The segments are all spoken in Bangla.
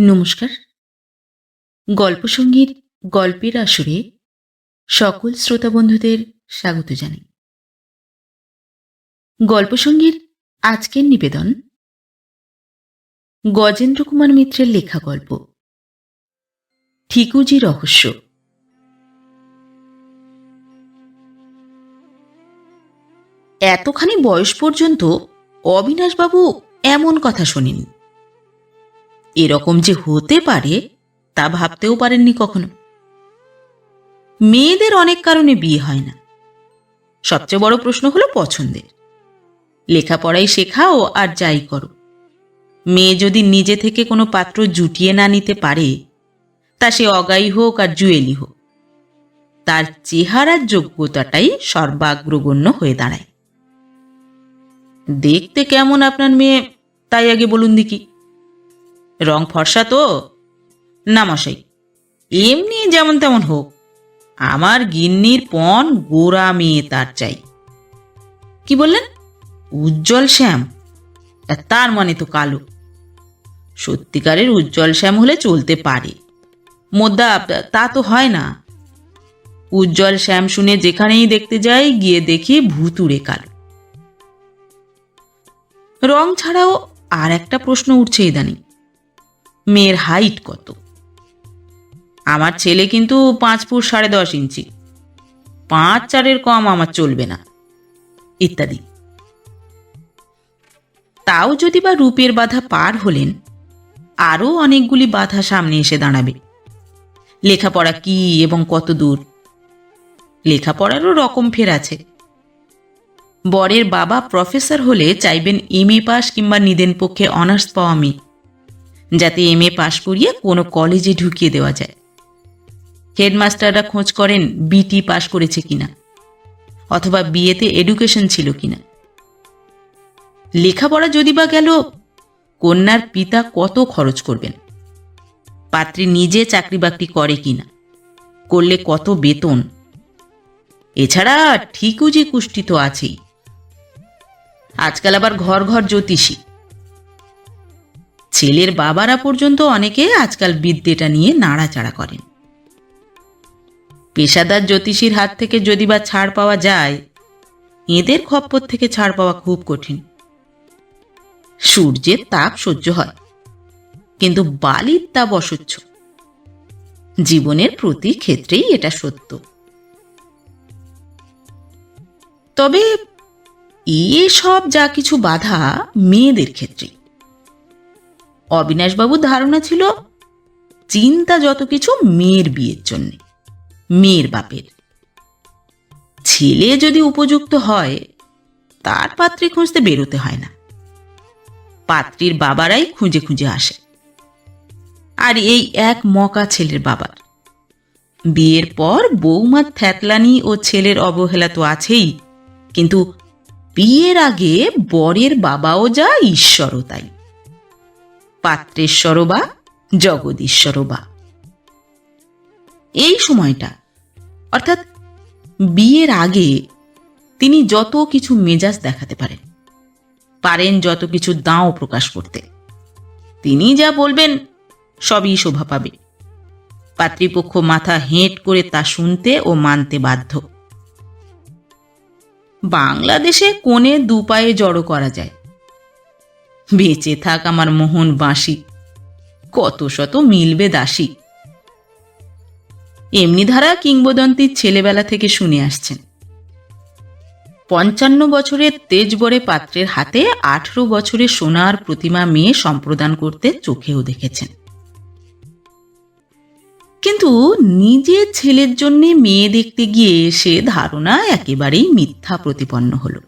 নমস্কার। গল্পসঙ্গীর গল্পের আসরে সকল শ্রোতা বন্ধুদের স্বাগত জানাই। গল্পসঙ্গীর আজকের নিবেদন গজেন্দ্র কুমার মিত্রের লেখা গল্প। ঠিকুজি রহস্য। এতখানি বয়স পর্যন্ত অবিনাশবাবু এমন কথা শোনেনি এরকম যে হতে পারে, তা ভাবতেও পারেননি কখনো। মেয়েদের অনেক কারণে বিয়ে হয় না। সবচেয়ে বড় প্রশ্ন হলো পছন্দের। লেখাপড়াই শেখাও আর যাই করো। মেয়ে যদি নিজে থেকে কোনো পাত্র জুটিয়ে না নিতে পারে, তা সে অগাই হোক আর জুয়েলি হোক। তার চেহারার যোগ্যতাটাই সর্বাগ্রগণ্য হয়ে দাঁড়ায়। দেখতে কেমন আপনার মেয়ে, তাই আগে বলুন দেখি। রং ফর্সা তো? না মশাই, এমনি যেমন তেমন হোক, আমার গিন্নির পণ গোড়া মেয়ে তার চাই। কি বললেন? উজ্জ্বল শ্যাম। তার মানে তো কালো। সত্যিকারের উজ্জ্বল শ্যাম হলে চলতে পারে। মোদ্দা, তা তো হয় না। উজ্জ্বল শ্যাম শুনে যেখানেই দেখতে যাই, গিয়ে দেখি ভুতুড়ে কালো। রং ছাড়াও আর একটা প্রশ্ন উঠছে ইদানিং। মেয়ের হাইট কত? আমার ছেলে কিন্তু পাঁচ ফুট সাড়ে দশ ইঞ্চি। পাঁচ চারের কম আমার চলবে না। ইত্যাদি। তাও যদি বা রূপের বাধা পার হলেন, আরও অনেকগুলি বাধা সামনে এসে দাঁড়াবে। লেখাপড়া কি এবং কত দূর? লেখাপড়ারও রকম ফের আছে। বরের বাবা প্রফেসর হলে চাইবেন এম এ পাস কিংবা নিদেন পক্ষে অনার্স পাওয়া মেয়ে। যাতে এম এ পাশ করিয়ে কোনো কলেজে ঢুকিয়ে দেওয়া যায়। হেডমাস্টাররা খোঁজ করেন বিটি পাশ করেছে কিনা, অথবা বিয়েতে এডুকেশন ছিল কিনা। লেখাপড়া যদি বা গেল, কন্যার পিতা কত খরচ করবেন? পাত্রী নিজে চাকরি বাকরি করে কিনা? করলে কত বেতন? এছাড়া ঠিকও যে কুষ্টি তো আছেই। আজকাল আবার ঘর ঘর জ্যোতিষী। ছেলের বাবারা পর্যন্ত অনেকে আজকাল বিদ্যেটা নিয়ে নাড়াচাড়া করেন। পেশাদার জ্যোতিষীর হাত থেকে যদি বা ছাড় পাওয়া যায়, এদের খপ্পর থেকে ছাড় পাওয়া খুব কঠিন। সূর্যের তাপ সহ্য হয়, কিন্তু বালির তাপ অসহ্য। জীবনের প্রতি ক্ষেত্রেই এটা সত্য। তবে এসব যা কিছু বাধা মেয়েদের ক্ষেত্রে অবিনাশবাবুর ধারণা ছিল, চিন্তা যত কিছু মেয়ের বিয়ের জন্য, মেয়ের বাপের। ছেলে যদি উপযুক্ত হয়, তার পাত্রী খুঁজতে বেরোতে হয় না। পাত্রীর বাবারাই খুঁজে খুঁজে আসে। আর এই এক মকা ছেলের বাবার। বিয়ের পর বৌমার থ্যাতলানি ও ছেলের অবহেলা তো আছেই, কিন্তু বিয়ের আগে বরের বাবাও যা, ঈশ্বরও তাই। পাত্রেশ্বর বা জগদীশ্বর বা এই সময়টা, অর্থাৎ বিয়ের আগে তিনি যত কিছু মেজাজ দেখাতে পারেন পারেন যত কিছু দাঁও প্রকাশ করতে, তিনি যা বলবেন সবই শোভা পাবে। পাত্রীপক্ষ মাথা হেঁট করে তা শুনতে ও মানতে বাধ্য। বাংলাদেশে কোণে দুপায়ে জড়ো করা যায়। বেঁচে থাক আমার মোহন বাঁশি। কত শত মিলবে দাসী। এমনি ধারা কিংবদন্তির ছেলেবেলা থেকে শুনে আসছেন। পঞ্চান্ন বছরের তেজবরে পাত্রের হাতে আঠেরো বছরের সোনার প্রতিমা মেয়ে সম্প্রদান করতে চোখেও দেখেছেন। কিন্তু নিজের ছেলের জন্যে মেয়ে দেখতে গিয়ে সে ধারণা একেবারেই মিথ্যা প্রতিপন্ন হলো।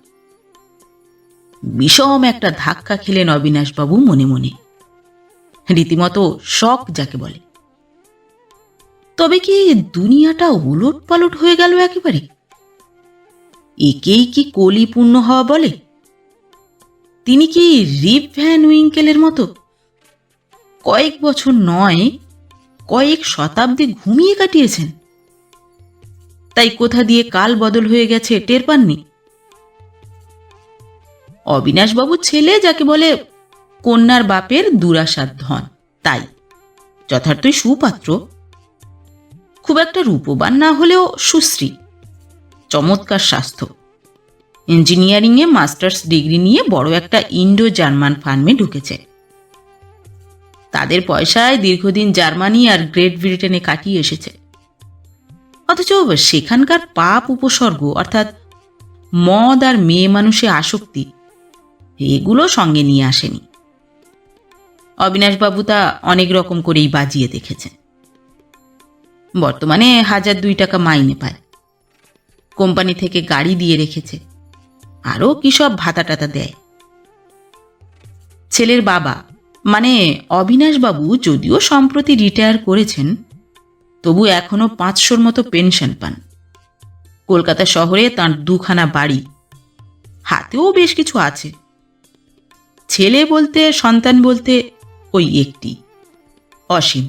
বিষম একটা ধাক্কা খেলেন অবিনাশবাবু মনে মনে। রীতিমতো শখ যাকে বলে। তবে কি দুনিয়াটা উলট পালট হয়ে গেল একেবারে? একেই কি কলি পূর্ণ হওয়া বলে? তিনি কি রিপ ভ্যান উইঙ্কেলের মতো? কয়েক বছর নয়, কয়েক শতাব্দী ঘুমিয়ে কাটিয়েছেন। তাই কোথা দিয়ে কাল বদল হয়ে গেছে টের পাননি? অবিনাশবাবুর ছেলে যাকে বলে কন্যার বাপের দুরাসার ধন তাই। যথার্থই সুপাত্র। খুব একটা রূপবান না হলেও সুশ্রী, চমৎকার স্বাস্থ্য। ইঞ্জিনিয়ারিংয়ে মাস্টার্স ডিগ্রি নিয়ে বড় একটা ইন্ডো জার্মান ফার্মে ঢুকেছে। তাদের পয়সায় দীর্ঘদিন জার্মানি আর গ্রেট ব্রিটেনে কাটিয়ে এসেছে। অথচ সেখানকার পাপ উপসর্গ, অর্থাৎ মদ আর মেয়ে মানুষে আসক্তি এগুলো সঙ্গে নিয়ে আসেনি। অবিনাশবাবু তা অনেক রকম করেই বাজিয়ে দেখেছেন। বর্তমানে হাজার দুই টাকা মাইনে পায়। কোম্পানি থেকে গাড়ি দিয়ে রেখেছে। আরও কি সব ভাতা টাতা দেয়। ছেলের বাবা মানে অবিনাশবাবু যদিও সম্প্রতি রিটায়ার করেছেন, তবু এখনও পাঁচশোর মতো পেনশন পান। কলকাতা শহরে তার দুখানা বাড়ি, হাতেও বেশ কিছু আছে। ছেলে বলতে, সন্তান বলতে ওই একটি, অসীম।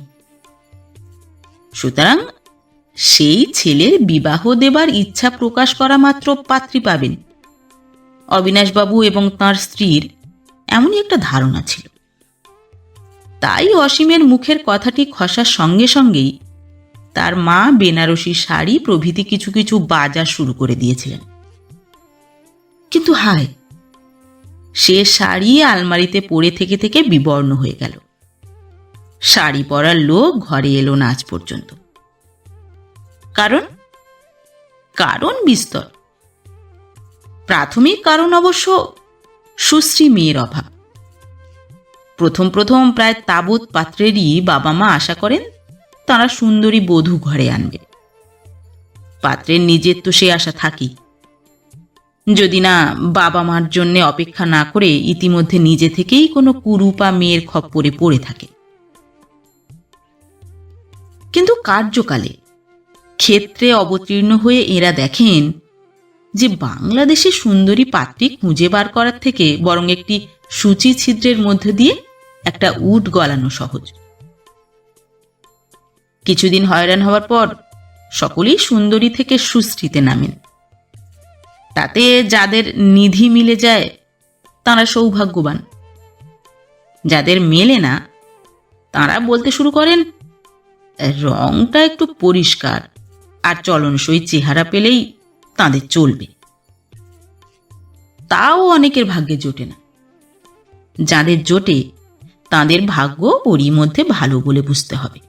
সুতরাং সেই ছেলের বিবাহ দেবার ইচ্ছা প্রকাশ করা মাত্র পাত্রী পাবেন। অবিনাশবাবু এবং তার স্ত্রীর এমনই একটা ধারণা ছিল। তাই অসীমের মুখের কথাটি খসার সঙ্গে সঙ্গেই তার মা বেনারসি শাড়ি প্রভৃতি কিছু কিছু বাজার শুরু করে দিয়েছিলেন। কিন্তু হায় সে শাড়ি আলমারিতে পড়ে থেকে থেকে বিবর্ণ হয়ে গেল। শাড়ি পরার লোক ঘরে এলো না আজ পর্যন্ত। কারণ? কারণ বিস্তর। প্রাথমিক কারণ অবশ্য সুশ্রী মেয়ের অভাব। প্রথম প্রথম প্রায় তাবৎ পাত্রেরই বাবা মা আশা করেন তারা সুন্দরী বধূ ঘরে আনবে। পাত্রের নিজের তো সে আশা থাকেই। যদি না বাবা মার জন্য অপেক্ষা না করে ইতিমধ্যে নিজে থেকেই কোনো কুরুপা মেয়ের খপ্পরে পড়ে থাকে। কিন্তু কার্যকালে ক্ষেত্রে অবতীর্ণ হয়ে এরা দেখেন যে বাংলাদেশে সুন্দরী পাত্রী খুঁজে বার করার থেকে বরং একটি সূচি ছিদ্রের মধ্যে দিয়ে একটা উট গলানো সহজ। কিছুদিন হয়রান হওয়ার পর সকলেই সুন্দরী থেকে সুশ্রীতে নামেন। তাতে যাদের নিধি মিলে যায়, তারা সৌভাগ্যবান। যাদের মেলে না, তারা বলতে শুরু করেন, রংটা একটু পরিষ্কার আর চলনসই চেহারা পেলেই তাদের চলবে। তাও অনেকের ভাগ্যে জোটে না। যাদের জোটে, তাদের ভাগ্য ওরই মধ্যে ভালো বলে বুঝতে হবে।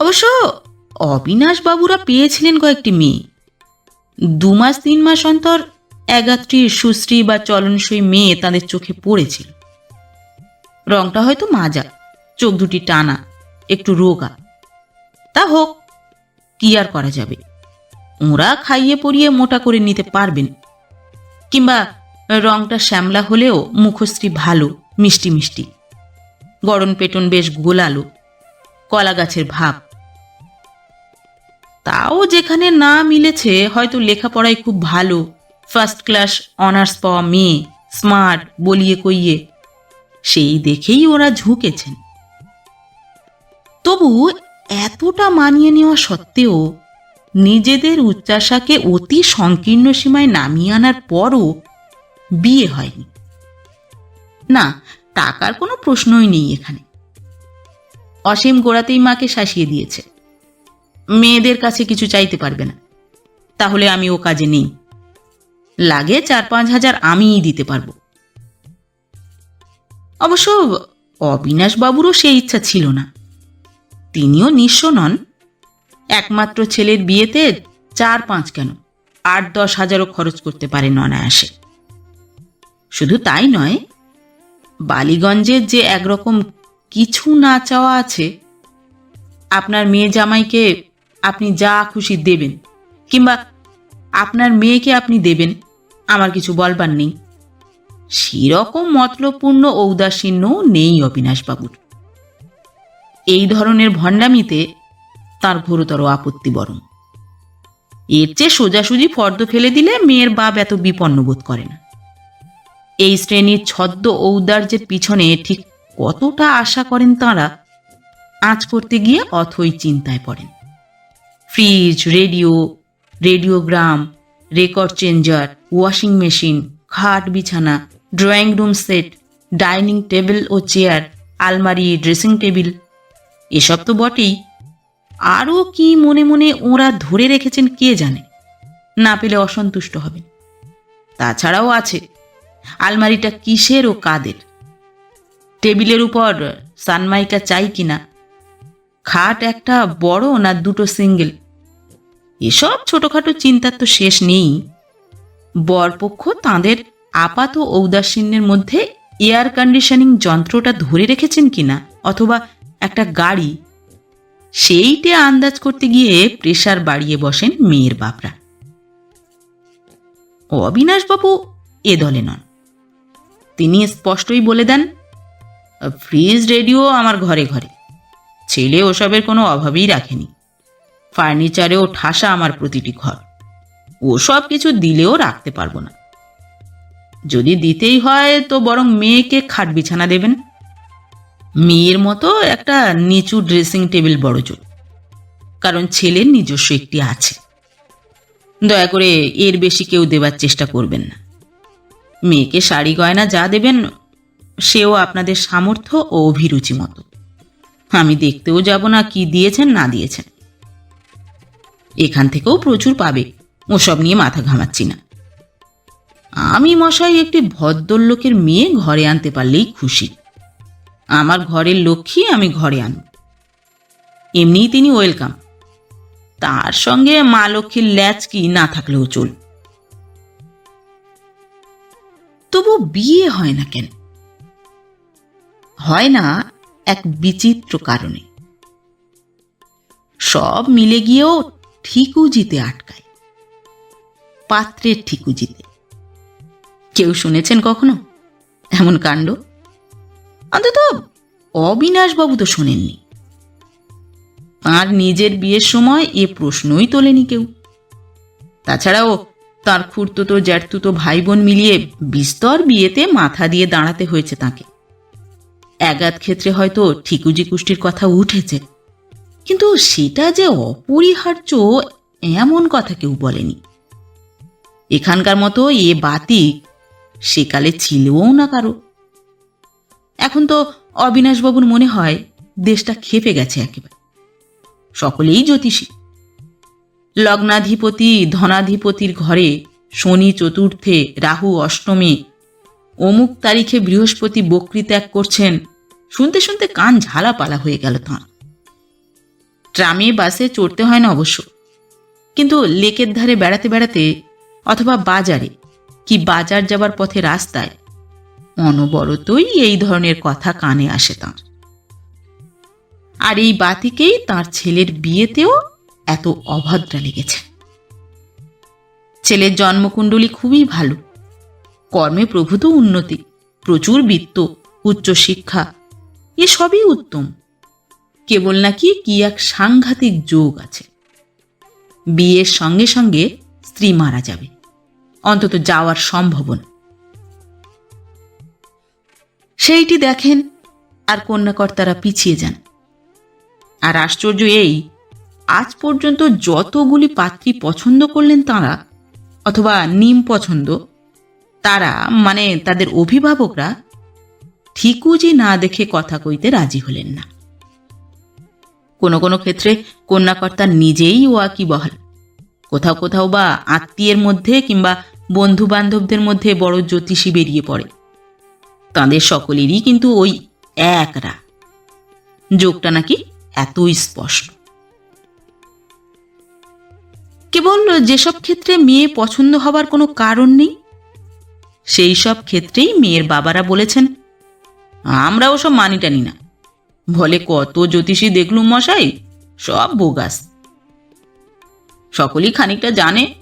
অবশ্য অবিনাশ বাবুরা পেয়েছিলেন কয়েকটি মেয়ে। দু মাস তিন মাস অন্তর এগাত্রী সুশ্রী বা চলনসই মেয়ে তাদের চোখে পড়েছিল। রংটা হয়তো মাজা, চোখ দুটি টানা, একটু রোগা। তা হোক, কি আর করা যাবে? ওরা খাইয়ে পরিয়ে মোটা করে নিতে পারবেন। কিংবা রংটা শ্যামলা হলেও মুখশ্রী ভালো, মিষ্টি মিষ্টি। গড়ন পেটন বেশ গোলালো। কলা গাছের ভাব। তাও যেখানে না মিলেছে, হয়তো লেখাপড়ায় খুব ভালো। ফার্স্ট ক্লাস অনার্স পাওয়া মেয়ে স্মার্ট বলিয়ে কইয়ে। সেই দেখেই ওরা ঝুঁকেছেন। তবু এতটা মানিয়ে নেওয়া সত্ত্বেও নিজেদের উচ্চাসাকে অতি সংকীর্ণ সীমায় নামিয়ে আনার পরও বিয়ে হয়নি। না, টাকার কোনো প্রশ্নই নেই এখানে। অসীম গোড়াতেই মাকে শাসিয়ে দিয়েছে। মেয়েদের কাছে কিছু চাইতে পারবে না। তাহলে আমি ও কাজে নেই। লাগে চার পাঁচ হাজার আমিই দিতে পারব। অবশ্য অবিনাশবাবুরও সেই ইচ্ছা ছিল না। তিনিও নিঃস্ব নন। একমাত্র ছেলের বিয়েতে চার পাঁচ কেন? আট দশ হাজারও খরচ করতে পারেন অনায়াসে। শুধু তাই নয় বালিগঞ্জের যে একরকম কিছু না চাওয়া আছে, আপনার মেয়ে জামাইকে আপনি যা খুশি দেবেন, কিংবা আপনার মেয়েকে আপনি দেবেন, আমার কিছু বলবার নেই। সেরকম মতলবপূর্ণ ঔদাসীন্যও নেই অবিনাশবাবুর। এই ধরনের ভণ্ডামিতে তার ঘোরতর আপত্তি বরং। এর চেয়ে সোজাসুজি ফর্দ ফেলে দিলে মেয়ের বাপ এত বিপন্ন বোধ করে না। এই শ্রেণির ছদ্ম ঔদার্যের পিছনে ঠিক কতটা আশা করেন তাঁরা, আঁচ করতে গিয়ে অথই চিন্তায় পড়েন। Fridge radio, radiogram, record changer, washing machine, খাট বিছানা, drawing room set, dining table ও চেয়ার, আলমারি, ড্রেসিং টেবিল, এসব তো বটেই। আরও কি মনে মনে ওরা ধরে রেখেছেন কে জানে? না পেলে অসন্তুষ্ট হবেন। তাছাড়াও আছে। আলমারিটা কিসের ও কাদের? টেবিলের উপর সানমাইকা চাই কিনা? খাট একটা বড় না দুটো সিঙ্গেল? এসব ছোটখাটো চিন্তার তো শেষ নেই। বরপক্ষ তাঁদের আপাত ঔদাসীন্যের মধ্যে এয়ার কন্ডিশনিং যন্ত্রটা ধরে রেখেছেন কিনা, অথবা একটা গাড়ি, সেইটে আন্দাজ করতে গিয়ে প্রেশার বাড়িয়ে বসেন মেয়ের বাপরা। অবিনাশবাবু এ দলে নন। তিনি স্পষ্টই বলে দেন, ফ্রিজ, রেডিও আমার ঘরে ঘরে। ছেলে ওসবের কোনো অভাবই রাখেনি। ফার্নিচারেও ঠাসা আমার প্রতিটি ঘর। ও সব কিছু দিলেও রাখতে পারব না। যদি দিতেই হয় তো বরং মেয়েকে খাট বিছানা দেবেন। মেয়ের মতো একটা নিচু ড্রেসিং টেবিল বড় জোর কারণ ছেলের নিজস্ব একটি আছে। দয়া করে এর বেশি কেউ দেবার চেষ্টা করবেন না। মেয়েকে শাড়ি গয়না যা দেবেন, সেও আপনাদের সামর্থ্য ও অভিরুচি মতো। আমি দেখতেও যাব না কি দিয়েছেন, না দিয়েছেন। এখান থেকেও প্রচুর পাবে। ওসব নিয়ে মাথা ঘামাচ্ছি না। আমি মশাই একটি ভদ্রলোকের মেয়ে ঘরে আনতে পারলেই খুশি। আমার ঘরের লক্ষ্মী আমি ঘরে আনব। এমনিই তিনি ওয়েলকাম। তার সঙ্গে মা লক্ষ্মীর ল্যাচ কি না থাকলেও চল। তবু বিয়ে হয় না কেন? হয় না এক বিচিত্র কারণে। সব মিলে গিয়েও ঠিকুজিতে আটকায়। পাত্রের ঠিকুজিতে কেউ শুনেছেন কখনো? এমন কাণ্ড? অন্তত অবিনাশবাবু তো শোনেননি। তার নিজের বিয়ের সময় এ প্রশ্নই তোলেনি কেউ। তাছাড়াও তার খুঁড়তুতো, জ্যাঠতুতো ভাই বোন মিলিয়ে বিস্তর বিয়েতে মাথা দিয়ে দাঁড়াতে হয়েছে তাকে। এগাত ক্ষেত্রে হয়তো ঠিকুজি কুষ্টির কথা উঠেছে। কিন্তু সেটা যে অপরিহার্য, এমন কথা কেউ বলেনি। এখানকার মতো এ বাতিক সেকালে ছিলও না কারও। এখন তো অবিনাশবাবুর মনে হয় দেশটা খেপে গেছে একেবারে। সকলেই জ্যোতিষী। লগ্নাধিপতি, ধনাধিপতির ঘরে শনি চতুর্থে, রাহু অষ্টমী, অমুক তারিখে বৃহস্পতি বকরি ত্যাগ করছেন, শুনতে শুনতে কান ঝালাপালা হয়ে গেল তাঁর। ট্রামে বাসে চড়তে হয় না অবশ্য। কিন্তু লেকের ধারে বেড়াতে বেড়াতে অথবা বাজারে কি বাজার যাবার পথে রাস্তায়, অনবরতই এই ধরনের কথা কানে আসে তাঁর। আর এই বাতিকেই তার ছেলের বিয়েতেও এত অভদ্রা লেগেছে। ছেলের জন্মকুণ্ডলী খুবই ভালো। কর্মে প্রভূত উন্নতি, প্রচুর বিত্ত, উচ্চশিক্ষা, এ সবই উত্তম। কেবল নাকি কি এক সাংঘাতিক যোগ আছে। বিয়ের সঙ্গে সঙ্গে স্ত্রী মারা যাবে। অন্তত যাওয়ার সম্ভাবনা। সেইটি দেখেন আর কন্যাকর্তারা পিছিয়ে যান। আর আশ্চর্য এই, আজ পর্যন্ত যতগুলি পাত্রী পছন্দ করলেন তারা, অথবা নিম পছন্দ, তারা মানে তাদের অভিভাবকরা ঠিকুজি না দেখে কথা কইতে রাজি হলেন না। কোনো কোনো ক্ষেত্রে কন্যাকর্তা নিজেই ওয়াকি বহাল। কোথাও কোথাও বা আত্মীয়ের মধ্যে কিংবা বন্ধু বান্ধবদের মধ্যে বড় জ্যোতিষী বেরিয়ে পড়ে। তাঁদের সকলেরই কিন্তু ওই একরা। যোগটা নাকি এতই স্পষ্ট। কেবল যেসব ক্ষেত্রে মেয়ে পছন্দ হবার কোনো কারণ নেই, সেই সব ক্ষেত্রেই মেয়ের বাবারা বলেছেন, আমরা ওসব মানি টানি না। বলে কত জ্যোতিষী দেখলুম মশাই? সব বোগাস। সকলেই খানিকটা জানে,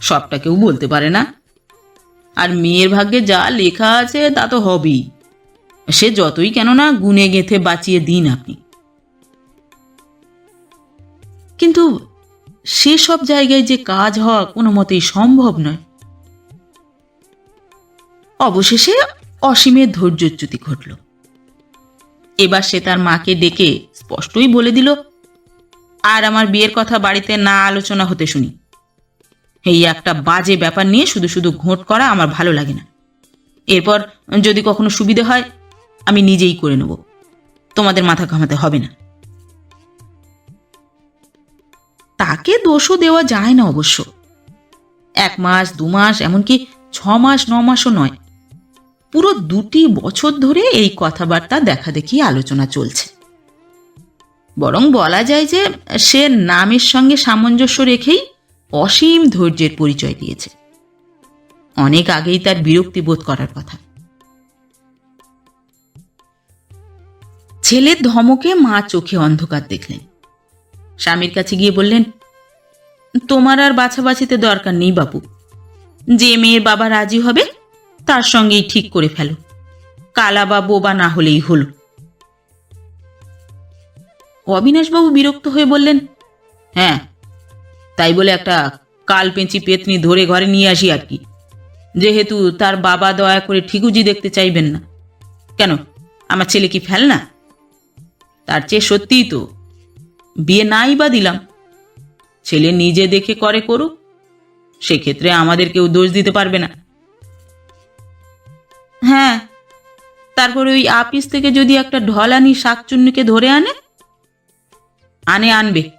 সবটা কেউ বলতে পারে না। আর মেয়ের ভাগ্যে যা লেখা আছে তা তো হবেই। সে যতই কেননা গুনে গেঁথে বাঁচিয়ে দিন আপনি। কিন্তু সেসব জায়গায় যে কাজ হওয়া কোনো মতেই সম্ভব নয়। অবশেষে অসীমের ধৈর্যচ্যুতি ঘটল। এবার সে তার মাকে ডেকে স্পষ্টই বলে দিল, আর আমার বিয়ের কথা বাড়িতে না আলোচনা হতে শুনি। এই একটা বাজে ব্যাপার নিয়ে শুধু শুধু ঘোট করা আমার ভালো লাগে না। এরপর যদি কখনো সুবিধে হয়, আমি নিজেই করে নেব। তোমাদের মাথা ঘামাতে হবে না। তাকে দোষও দেওয়া যায় না অবশ্য। এক মাস, দু মাস, এমনকি ছ মাস, ন মাসও নয়। পুরো দুটি বছর ধরে এই কথাবার্তা দেখা দেখি আলোচনা চলছে। বরং বলা যায় যে সে নামের সঙ্গে সামঞ্জস্য রেখেই অসীম ধৈর্যের পরিচয় দিয়েছে। অনেক আগেই তার বিরক্তি বোধ করার কথা। ছেলের ধমকে মা চোখে অন্ধকার দেখলেন। স্বামীর কাছে গিয়ে বললেন, তোমার আর বাছাবাছিতে দরকার নেই বাবু যে মেয়ের বাবা রাজি হবে তার সঙ্গেই ঠিক করে ফেলো। কালা বা বোবা না হলেই হল। অবিনাশবাবু বিরক্ত হয়ে বললেন হ্যাঁ তাই বলে একটা কাল পেঁচি পেতনি ধরে ঘরে নিয়ে আসি আর কি। যেহেতু তার বাবা দয়া করে ঠিকুজি দেখতে চাইবেন না। কেন, আমার ছেলে কি ফেল না তার চেয়ে সত্যিই তো বিয়ে নাই বা দিলাম। ছেলে নিজে দেখে করে করুক, সেক্ষেত্রে আমাদের কেউ দোষ দিতে পারবে না। হ্যাঁ। তারপরে ওই আপিস থেকে যদি একটা ঢলানি শাকচুন্নিকে ধরে আনে আনে, আনবে।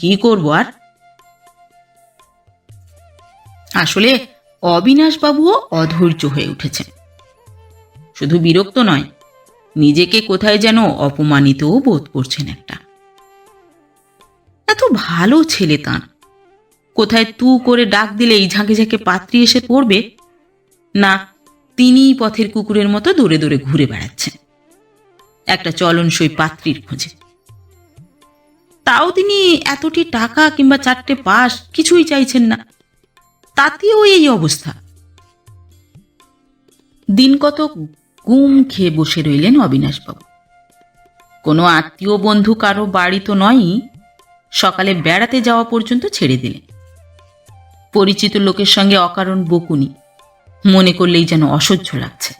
কি করব আর? আসলে অবিনাশবাবুও অধৈর্য হয়ে উঠেছেন। শুধু বিরক্ত নয়, নিজেকে কোথায় যেন অপমানিতও বোধ করছেন একটা। এত ভালো ছেলে তাঁর। কোথায় তু করে ডাক দিলেই ঝাঁকে ঝাঁকে পাত্রী এসে পড়বে? না তিনিই পথের কুকুরের মতো দৌড়ে দৌড়ে ঘুরে বেড়াচ্ছেন। একটা চলনসই পাত্রীর খোঁজে। তাও তিনি এতটি টাকা কিংবা চারটে পাস কিছুই চাইছেন না। তাতেও এই অবস্থা। দিন কত গুম খেয়ে বসে রইলেন অবিনাশবাবু। কোনো আত্মীয় বন্ধু কারও বাড়ি তো নয়ই, সকালে বেড়াতে যাওয়া পর্যন্ত ছেড়ে দিলেন। পরিচিত লোকের সঙ্গে অকারণ বকুনি। মনে করলেই যেন অসহ্য লাগছে।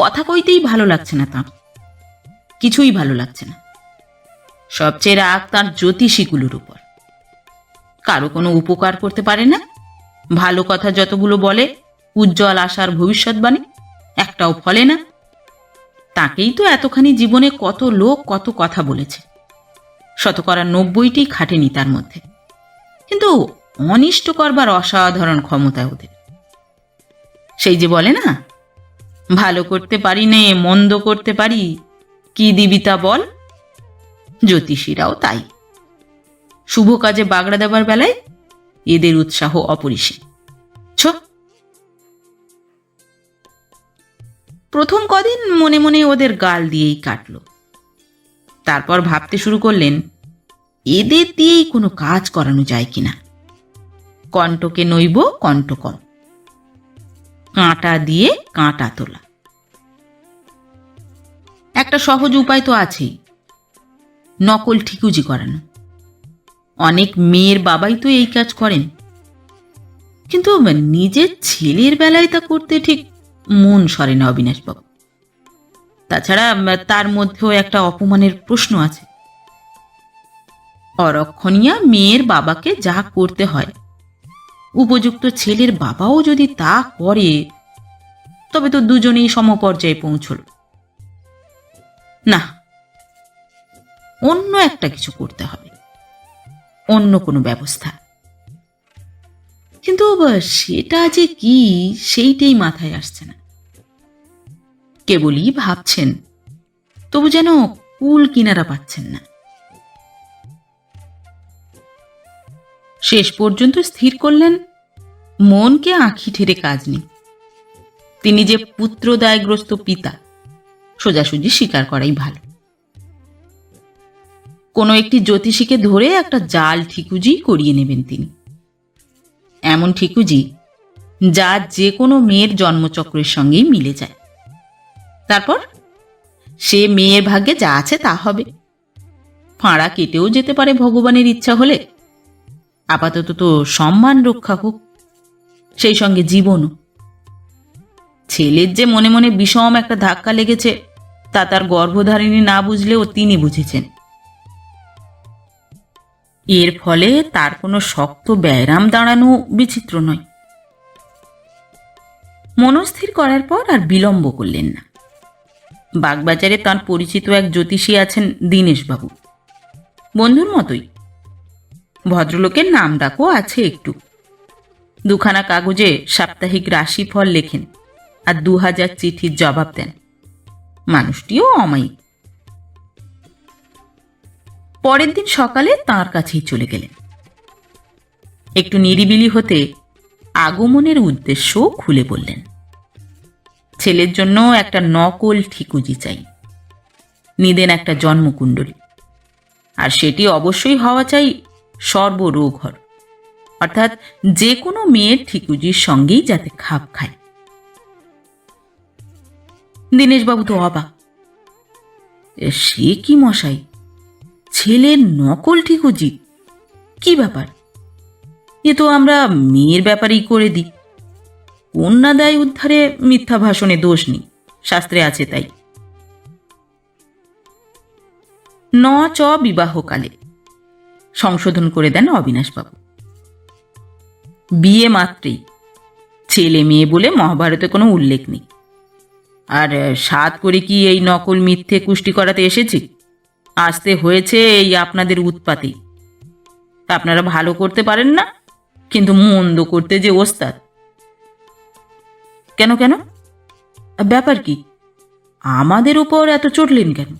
কথা কইতেই ভালো লাগছে না তাঁর। কিছুই ভালো লাগছে না। সবচেয়ে রাগ তার জ্যোতিষীগুলোর উপর। কারও কোনো উপকার করতে পারে না। ভালো কথা যতগুলো বলে, উজ্জ্বল আশার ভবিষ্যৎবাণী একটাও ফলে না। তাকেই তো এতখানি জীবনে কত লোক কত কথা বলেছে। শতকরা নব্বইটি খাটেনি তার মধ্যে। কিন্তু অনিষ্ট করবার অসাধারণ ক্ষমতা ওদের। সেই যে বলে না, ভালো করতে পারি নে, মন্দ করতে পারি, কি দিবি তা বল? জ্যোতিষীরাও তাই। শুভ কাজে বাগড়া দেবার বেলায় এদের উৎসাহ অপরিসীম। ছ। প্রথম কদিন মনে মনে ওদের গাল দিয়েই কাটল। তারপর ভাবতে শুরু করলেন, এদের দিয়েই কোনো কাজ করানো যায় কিনা? কণ্ঠকে নইব কণ্ঠকম কাঁটা দিয়ে কাঁটা তোলা। একটা সহজ উপায় তো আছেই। নকল ঠিকুজি করানো। অনেক মেয়ের বাবাই তো এই কাজ করেন। কিন্তু নিজের ছেলের বেলায় তা করতে ঠিক মন সরে না অবিনাশবাবু তাছাড়া তার মধ্যেও একটা অপমানের প্রশ্ন আছে। অরক্ষণীয়া মেয়ের বাবাকে যা করতে হয় উপযুক্ত ছেলের বাবাও যদি তা করে, তবে তো দুজনেই সমপর্যায়ে পৌঁছল। না, অন্য একটা কিছু করতে হবে। অন্য কোনো ব্যবস্থা। কিন্তু সেটা যে কি, সেইটাই মাথায় আসছে না। কেবলই ভাবছেন, তবু যেন কুল কিনারা পাচ্ছেন না। শেষ পর্যন্ত স্থির করলেন, মনকে আঁখি ঠেরে কাজ নেই। তিনি যে পুত্রদায়গ্রস্ত পিতা, সোজাসুজি স্বীকার করাই ভালো। কোনো একটি জ্যোতিষীকে ধরে একটা জাল ঠিকুজি করিয়ে নেবেন তিনি। এমন ঠিকুজি যা যে কোনো মেয়ের জন্মচক্রের সঙ্গেই মিলে যায়। তারপর সে মেয়ের ভাগ্যে যা আছে তা হবে। ফাঁড়া কেটেও যেতে পারে ভগবানের ইচ্ছা হলে। আপাতত তো সম্মান রক্ষা হোক, সেই সঙ্গে জীবনও। ছেলের যে মনে মনে বিষম একটা ধাক্কা লেগেছে, তা তার গর্ভধারিণী না বুঝলেও তিনি বুঝেছেন। এর ফলে তার কোনো শক্ত ব্যায়াম দাঁড়ানো বিচিত্র নয়। মনস্থির করার পর আর বিলম্ব করলেন না। বাগবাজারে তার পরিচিত এক জ্যোতিষী আছেন দীনেশবাবু। বন্ধুর মতোই ভদ্রলোকের নাম ডাকও আছে একটু। দুখানা কাগজে সাপ্তাহিক রাশিফল লেখেন আর দু হাজার চিঠির জবাব দেন। মানুষটিও অমায়িক। পরের দিন সকালে তার কাছেই চলে গেলেন। একটু নিরিবিলি হতে আগমনের উদ্দেশ্য খুলে বললেন, ছেলের জন্য একটা নকল ঠিকুজি চাই। নিদেন একটা জন্মকুণ্ডলী। আর সেটি অবশ্যই হওয়া চাই সর্বরোঘর। অর্থাৎ যে কোনো মেয়ের ঠিকুজির সঙ্গেই যাতে খাপ খায়। দীনেশবাবু তো অবাক। সে কি মশাই? ছেলের নকল ঠিকুজি? কি ব্যাপার? এ তো আমরা মেয়ের ব্যাপারেই করে দিই। কন্যাদায় উদ্ধারে মিথ্যা ভাষণে দোষ নেই। শাস্ত্রে আছে তাই। ন চ বিবাহকালে। সংশোধন করে দেন অবিনাশবাবু। বিয়ে মাত্রেই ছেলে মেয়ে বলে মহাভারতে কোনো উল্লেখ নেই। আর সাত করে কি এই নকল মিথ্যে কুষ্টি করাতে এসেছি? আসতে হয়েছে এই আপনাদের উৎপাতে। আপনারা ভালো করতে পারেন না, কিন্তু মন্দ করতে যে ওস্তাদ। কেন কেন? ব্যাপার কি? আমাদের উপর এত চটলেন কেন?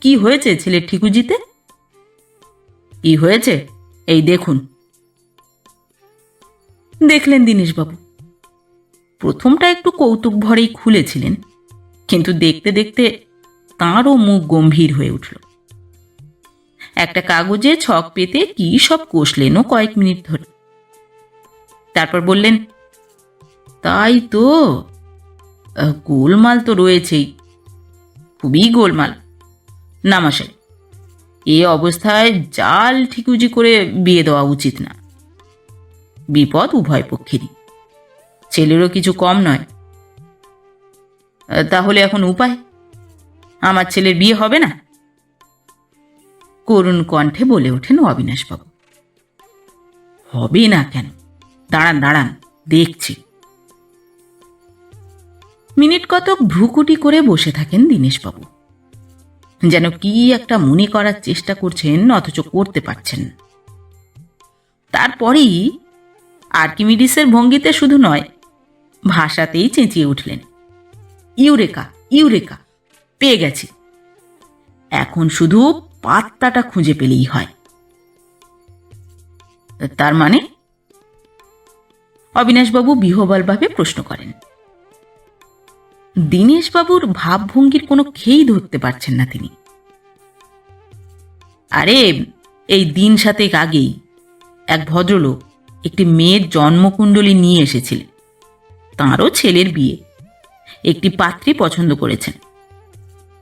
কি হয়েছে ছেলের ঠিকুজিতে? কি হয়েছে? এই দেখুন। দেখলেন দীনেশবাবু। প্রথমটা একটু কৌতুক ভরেই খুলেছিলেন, কিন্তু দেখতে দেখতে তাঁরও মুখ গম্ভীর হয়ে উঠল। একটা কাগজে ছক পেতে কি সব কষলেনও কয়েক মিনিট ধরে। তারপর বললেন, তাই তো গোলমাল তো রয়েছেই, খুবই গোলমাল। নামাশাই এ অবস্থায় জাল ঠিকুজি করে বিয়ে দেওয়া উচিত না। বিপদ উভয় পক্ষেরই। ছেলেরও কিছু কম নয়। তাহলে এখন উপায়? আমার ছেলের বিয়ে হবে না? করুণ কণ্ঠে বলে ওঠেন অবিনাশবাবু। হবে না কেন? দাঁড়ান দাঁড়ান, দেখছি। মিনিট কতক ভ্রুকুটি করে বসে থাকেন দীনেশবাবু। যেন কি একটা মনে করার চেষ্টা করছেন, অথচ করতে পারছেন। তারপরেই আর্কিমিডিসের ভঙ্গিতে শুধু নয়, ভাষাতেই চেঁচিয়ে উঠলেন। ইউরেকা ইউরেকা, পেয়ে গেছি। এখন শুধু পাত্তাটা খুঁজে পেলেই হয়। তার মানে? অবিনাশবাবু বিহবলভাবে প্রশ্ন করেন। দীনেশবাবুর ভাবভঙ্গির কোনো খেই ধরতে পারছেন না তিনি। আরে, এই দিন সাতেক আগেই এক ভদ্রলোক একটি মেয়ের জন্মকুণ্ডলী নিয়ে এসেছিলেন। তাঁরও ছেলের বিয়ে। একটি পাত্রী পছন্দ করেছেন।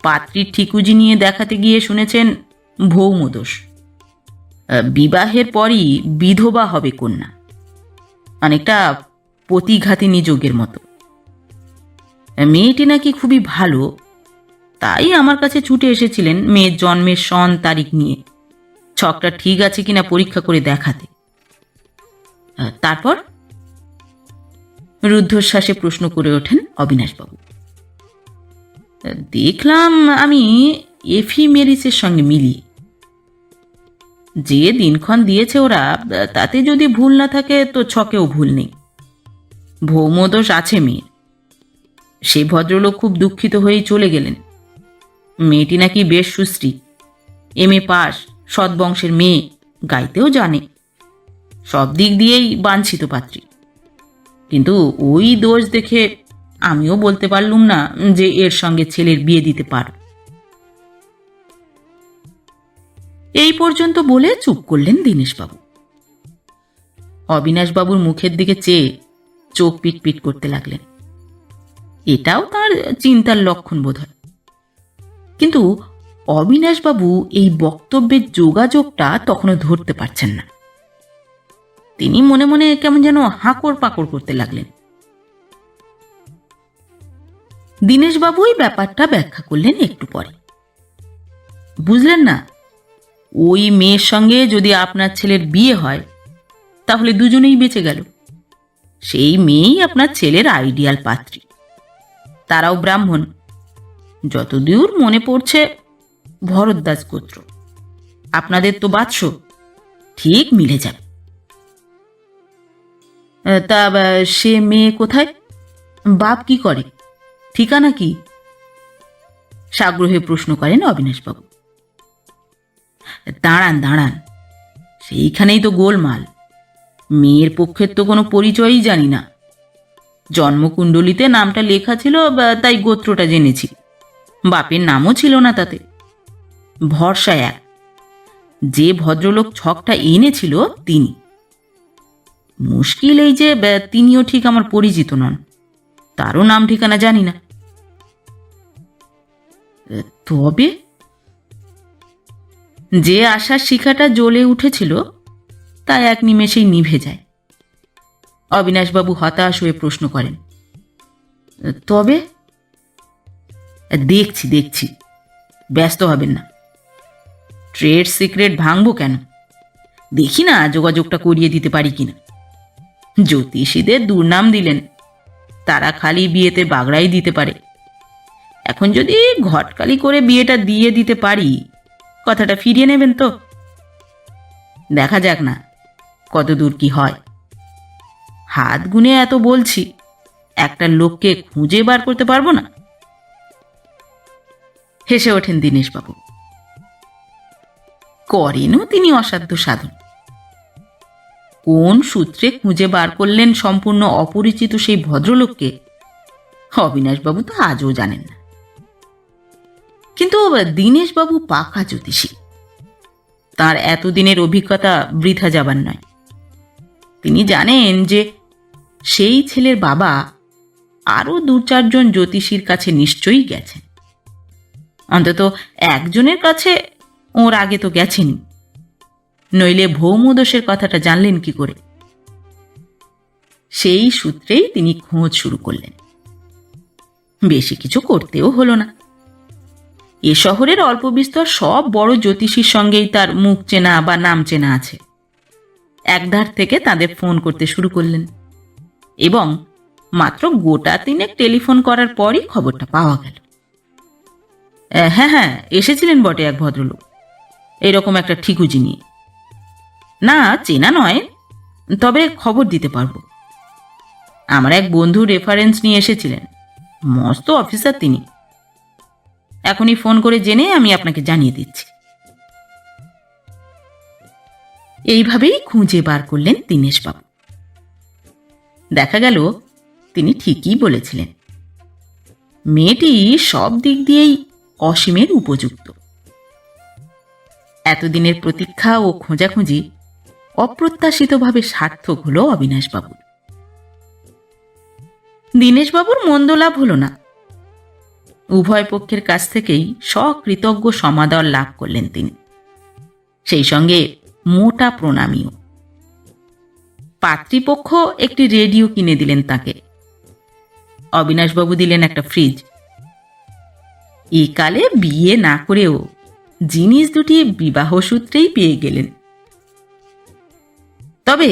পাত্রীর ঠিকুজি নিয়ে দেখাতে গিয়ে শুনেছেন ভৌমদোষ। বিবাহের পরই বিধবা হবে কন্যা। অনেকটা প্রতিঘাতিনী যোগের মতো। মেয়েটি নাকি খুবই ভালো। তাই আমার কাছে ছুটে এসেছিলেন মেয়ের জন্মের সন তারিখ নিয়ে। ছকটা ঠিক আছে কিনা পরীক্ষা করে দেখাতে। তারপর? রুদ্ধশ্বাসে প্রশ্ন করে ওঠেন অবিনাশবাবু। দেখলাম আমি এফিমেরিসের সঙ্গে মিলিয়ে। যে দিনক্ষণ দিয়েছে ওরা, তাতে যদি ভুল না থাকে তো ছকেও ভুল নেই। ভৌমদোষ আছে মেয়ের। সে ভদ্রলোক খুব দুঃখিত হয়েই চলে গেলেন। মেয়েটি নাকি বেশ সুশ্রী। এম এ পাস সৎবংশের মেয়ে, গাইতেও জানে। সব দিক দিয়েই বাঞ্ছিত পাত্রী। কিন্তু ওই দোষ দেখে আমিও বলতে পারলুম না যে এর সঙ্গে ছেলের বিয়ে দিতে পার এই পর্যন্ত বলে চুপ করলেন দীনেশবাবু। অবিনাশবাবুর মুখের দিকে চেয়ে চোখ পিট পিট করতে লাগলেন। এটাও তার চিন্তার লক্ষণ বোধ হয় কিন্তু অবিনাশবাবু এই বক্তব্যের যোগাযোগটা তখনও ধরতে পারছেন না। তিনি মনে মনে কেমন যেন হাঁকড় পাকড় করতে লাগলেন। দীনেশবাবুই ব্যাপারটা ব্যাখ্যা করলেন একটু পরে। বুঝলেন না, ওই মেয়ের সঙ্গে যদি আপনার ছেলের বিয়ে হয়, তাহলে দুজনেই বেঁচে গেল। সেই মেয়েই আপনার ছেলের আইডিয়াল পাত্রী। তারাও ব্রাহ্মণ। যতদূর মনে পড়ছে, ভরদ্বাজ গোত্র। আপনাদের তো বাৎস, ঠিক মিলে যাবে। তা সে মেয়ে কোথায়? বাপ কি করে? ঠিকানা কি? সাগ্রহে প্রশ্ন করেন অবিনাশবাবু। দাঁড়ান দাঁড়ান, সেইখানেই তো গোলমাল। মেয়ের পক্ষের তো কোনো পরিচয়ই জানি না। জন্মকুণ্ডলিতে নামটা লেখা ছিল তাই গোত্রটা জেনেছি। বাপের নামও ছিল না তাতে। ভরসা এক। যে ভদ্রলোক ছকটা এনেছিল, তিনি। মুশকিল এই যে তিনিও ঠিক আমার পরিচিত নন। তারও নাম ঠিকানা জানি না। তবে যে আশার শিখাটা জ্বলে উঠেছিল তা এক নিমেষেই নিভে যায়। অবিনাশবাবু হতাশ হয়ে প্রশ্ন করেন, তবে? দেখছি দেখছি। ব্যস্ত হবেন না। ট্রেড সিক্রেট ভাঙবো কেন? দেখি না যোগাযোগটা করিয়ে দিতে পারি কিনা। জ্যোতিষীদের দুর্নাম দিলেন, তারা খালি বিয়েতে বাগড়াই দিতে পারে। এখন যদি ঘটকালি করে বিয়েটা দিয়ে দিতে পারি, কথাটা ফিরিয়ে নেবেন তো? দেখা যাক না কত দূর কি হয়। হাত গুনে এত বলছি, একটা লোককে খুঁজে বার করতে পারব না? হেসে ওঠেন দীনেশবাবু। করেনও তিনি অসাধ্য সাধন। কোন সূত্রে খুঁজে বার করলেন সম্পূর্ণ অপরিচিত সেই ভদ্রলোককে, অবিনাশবাবু তো আজও জানেন না। কিন্তু দীনেশবাবু পাকা জ্যোতিষী। তার এতদিনের অভিজ্ঞতা বৃথা যাবার নয়। তিনি জানেন যে সেই ছেলের বাবা আরও দু চারজন জ্যোতিষীর কাছে নিশ্চয়ই গেছেন। অন্তত একজনের কাছে ওর আগে তো গেছেনই। নইলে ভৌমদোষের কথাটা জানলেন কি করে? সেই সূত্রেই তিনি খোঁজ শুরু করলেন। বেশি কিছু করতেও হলো না। এ শহরের অল্প বিস্তর সব বড় জ্যোতিষীর সঙ্গেই তার মুখ চেনা বা নাম চেনা আছে। একধার থেকে তাদের ফোন করতে শুরু করলেন। এবং মাত্র গোটা তিনেক টেলিফোন করার পরই খবরটা পাওয়া গেল। হ্যাঁ হ্যাঁ এসেছিলেন বটে এক ভদ্রলোক। এরকম একটা ঠিকুজি নিয়ে। না, চেনা নয়, তবে খবর দিতে পারব। আমার এক বন্ধু রেফারেন্স নিয়ে এসেছিলেন। মস্ত অফিসার তিনি। এখনই ফোন করে জেনে আমি আপনাকে জানিয়ে দিচ্ছি। এইভাবেই খুঁজে বার করলেন দীনেশবাবু। দেখা গেল তিনি ঠিকই বলেছিলেন। মেয়েটি সব দিক দিয়েই অসীমের উপযুক্ত। এতদিনের প্রতীক্ষা ও খোঁজাখুঁজি অপ্রত্যাশিতভাবে সার্থক হলো অবিনাশবাবুর দীনেশবাবুর মন্দ লাভ হলো না। উভয় পক্ষের কাছ থেকেই সকৃতজ্ঞ সমাদর লাভ করলেন তিনি। সেই সঙ্গে মোটা প্রণামীও। পাত্রীপক্ষ একটি রেডিও কিনে দিলেন তাকে। অবিনাশবাবু দিলেন একটা ফ্রিজ। এই কালে বিয়ে না করেও জিনিস দুটি বিবাহ সূত্রেই পেয়ে গেলেন। তবে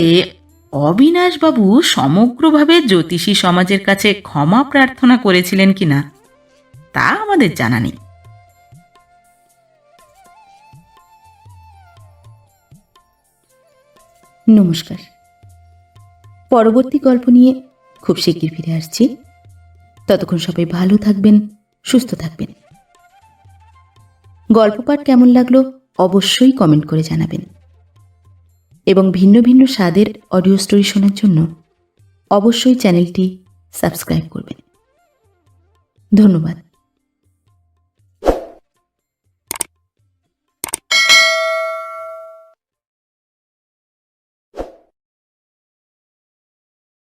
অবিনাশবাবু সমগ্রভাবে জ্যোতিষী সমাজের কাছে ক্ষমা প্রার্থনা করেছিলেন কিনা, তা আমাদের জানা নেই। নমস্কার। পরবর্তী গল্প নিয়ে খুব শিগগির ফিরে আসছি। ততক্ষণ সবাই ভালো থাকবেন, সুস্থ থাকবেন। গল্প পাঠ কেমন লাগল অবশ্যই কমেন্ট করে জানাবেন। এবং ভিন্ন ভিন্ন স্বাদের অডিও স্টোরি শোনার জন্য অবশ্যই চ্যানেলটি সাবস্ক্রাইব করবেন। ধন্যবাদ।